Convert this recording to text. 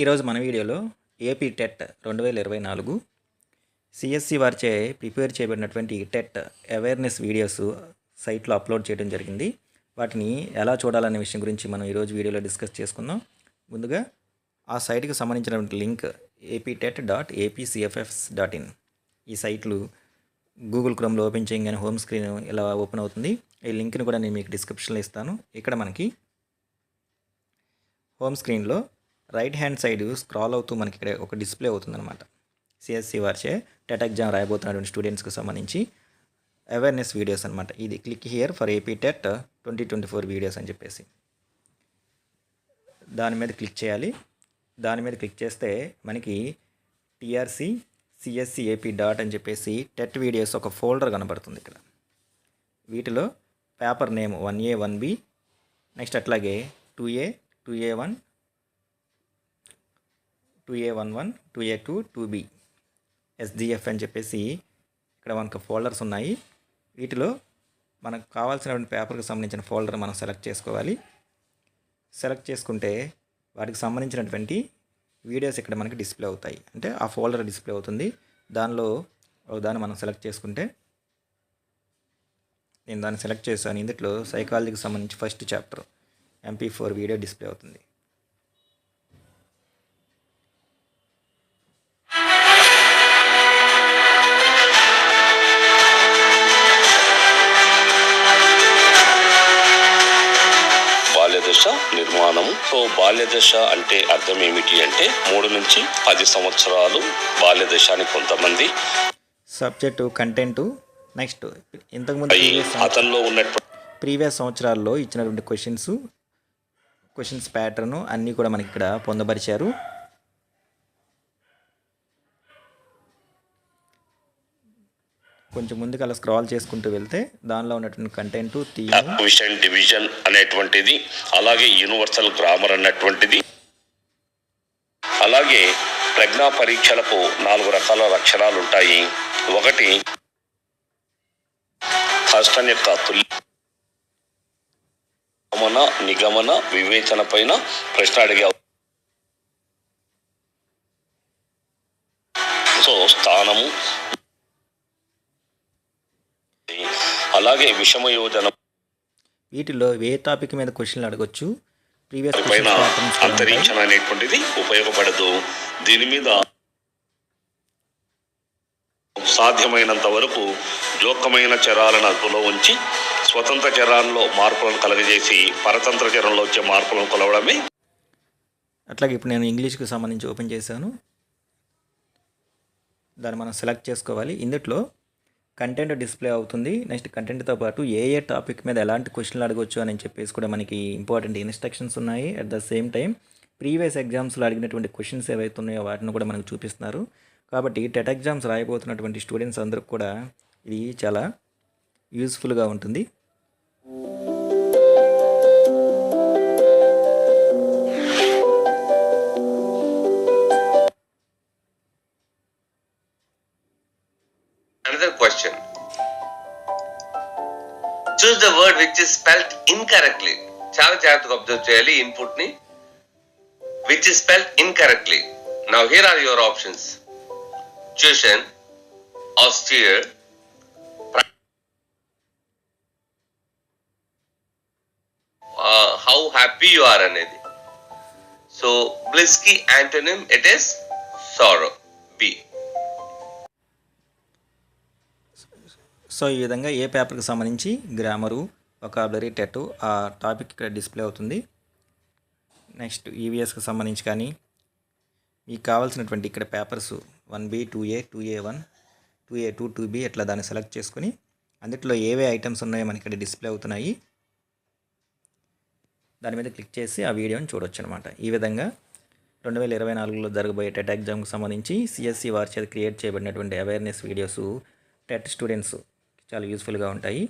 ఈరోజు మన వీడియోలో ఏపీ టెట్ రెండు వేల ఇరవై నాలుగు సిఎస్సి వారిచే ప్రిపేర్ చేయబడినటువంటి టెట్ అవేర్నెస్ వీడియోస్ సైట్లో అప్లోడ్ చేయడం జరిగింది. వాటిని ఎలా చూడాలనే విషయం గురించి మనం ఈరోజు వీడియోలో డిస్కస్ చేసుకుందాం. ముందుగా ఆ సైట్కి సంబంధించినటువంటి link AP TET dot APCFSS dot in. ఈ సైట్లు గూగుల్ క్రోమ్లో ఓపెన్ చేయగానే హోమ్ స్క్రీన్ ఇలా ఓపెన్ అవుతుంది. ఈ లింక్ని కూడా నేను మీకు డిస్క్రిప్షన్లో ఇస్తాను. ఇక్కడ మనకి హోమ్ స్క్రీన్లో రైట్ హ్యాండ్ సైడ్ స్క్రాల్ అవుతూ మనకి ఇక్కడ ఒక డిస్ప్లే అవుతుందన్నమాట. సిఎస్సి వారిచే టెట్ ఎగ్జామ్ రాయబోతున్నటువంటి స్టూడెంట్స్కి సంబంధించి అవేర్నెస్ వీడియోస్ అనమాట ఇది click here for AP TET twenty twenty four videos అని చెప్పేసి. దాని మీద క్లిక్ చేయాలి. దాని మీద క్లిక్ చేస్తే మనకి టీఆర్సీ సిఎస్సి ఏపీ డాట్ అని చెప్పేసి టెట్ వీడియోస్ ఒక ఫోల్డర్ కనబడుతుంది ఇక్కడ. వీటిలో paper name one A one B next అట్లాగే two A two A one two A one one two A two two B. SDF అని చెప్పేసి ఇక్కడ మనకు ఫోల్డర్స్ ఉన్నాయి. వీటిలో మనకు కావాల్సినటువంటి పేపర్కి సంబంధించిన ఫోల్డర్ మనం సెలెక్ట్ చేసుకోవాలి. సెలెక్ట్ చేసుకుంటే వాటికి సంబంధించినటువంటి వీడియోస్ ఇక్కడ మనకి డిస్ప్లే అవుతాయి. అంటే ఆ ఫోల్డర్ డిస్ప్లే అవుతుంది. దానిలో ఒక దాన్ని మనం సెలెక్ట్ చేసుకుంటే నేను దాన్ని సెలెక్ట్ చేశాను. ఇందులో సైకాలజీకి సంబంధించి first chapter MP four video display అవుతుంది. బాల్యదశ నిర్మాణము సో బాల్యదశ అంటే అర్థం ఏమిటి అంటే మూడు నుంచి పది సంవత్సరాలు బాల్యదశ అని కొంతమంది. సబ్జెక్టు కంటెంటు నెక్స్ట్ ఇంతకుముందు అతనిలో ఉన్నటువంటి ప్రీవియస్ సంవత్సరాల్లో ఇచ్చినటువంటి క్వశ్చన్స్ క్వశ్చన్స్ ప్యాటర్ను అన్నీ కూడా మనకి ఇక్కడ పొందపరిచారు. కొంచెం ముందుకు అలా స్క్రాల్ చేసుకుంటూ వెళ్తే దానిలో ఉన్నటువంటి కంటెంట్ థీమ్ విషన్ డివిజన్ అనేటువంటిది అలాగే యూనివర్సల్ గ్రామర్ అన్నటువంటిది అలాగే ప్రజ్ఞా పరీక్షలకు నాలుగు రకాల లక్షణాలు ఉంటాయి. ఒకటి కష్టం యొక్క తుల్య గమన నిగమన వివేచన పైన ప్రశ్న అడిగే సో స్థానము అలాగే విషమ యోజన వీటిలో ఏ టాపిక్ మీద క్వశ్చన్లు అడగొచ్చు? ప్రీవియస్ పైన అనేటువంటిది ఉపయోగపడదు. దీని మీద సాధ్యమైనంత వరకు జోక్కమైన చరాలను అదుపులో ఉంచి స్వతంత్ర చరాల్లో మార్పులను కలగజేసి పరతంత్ర చరంలో వచ్చే మార్పులను కొలవడమే అట్లాగే ఇప్పుడు నేను ఇంగ్లీష్కి సంబంధించి ఓపెన్ చేశాను. దాన్ని మనం సెలెక్ట్ చేసుకోవాలి. ఇందులో కంటెంట్ డిస్ప్లే అవుతుంది. నెక్స్ట్ కంటెంట్తో పాటు ఏ ఏ టాపిక్ మీద ఎలాంటి క్వశ్చన్లు అడగొచ్చు అని చెప్పేసి కూడా మనకి ఇంపార్టెంట్ ఇన్స్ట్రక్షన్స్ ఉన్నాయి. At the same time previous ఎగ్జామ్స్లో అడిగినటువంటి క్వశ్చన్స్ ఏవైతే ఉన్నాయో వాటిని కూడా మనకు చూపిస్తున్నారు. కాబట్టి టెట్ ఎగ్జామ్స్ రాయబోతున్నటువంటి స్టూడెంట్స్ అందరికి కూడా ఇది చాలా యూస్ఫుల్గా ఉంటుంది. Another question. Choose the word which is spelled incorrectly. చాలా జాగ్రత్తగా అబ్జర్వ్ చేయాలి ఇన్పుట్ ని which is spelled incorrectly now here are your options tuition austere how happy you are అనేది సో బ్లిస్ కి antonym it is sorrow B so ఈ విధంగా ఏ పేపర్కి సంబంధించి గ్రామరు వొకాబులరీ టెట్ ఆ టాపిక్ ఇక్కడ డిస్ప్లే అవుతుంది. నెక్స్ట్ ఈవీఎస్కి సంబంధించి కానీ మీకు కావాల్సినటువంటి ఇక్కడ papers one B two A two A one two A two two B ఇట్లా దాన్ని సెలెక్ట్ చేసుకొని అందుట్లో ఏవే ఐటమ్స్ ఉన్నాయో మనకి ఇక్కడ డిస్ప్లే అవుతున్నాయి. దాని మీద క్లిక్ చేసి ఆ వీడియోని చూడొచ్చు అనమాట ఈ విధంగా రెండు వేల ఇరవై నాలుగులో జరగబోయే టెట్ ఎగ్జామ్కి సంబంధించి సిఎస్సి వారి చేత క్రియేట్ చేయబడినటువంటి అవేర్నెస్ వీడియోస్ టెట్ స్టూడెంట్స్ చాలా యూస్ఫుల్గా ఉంటాయి.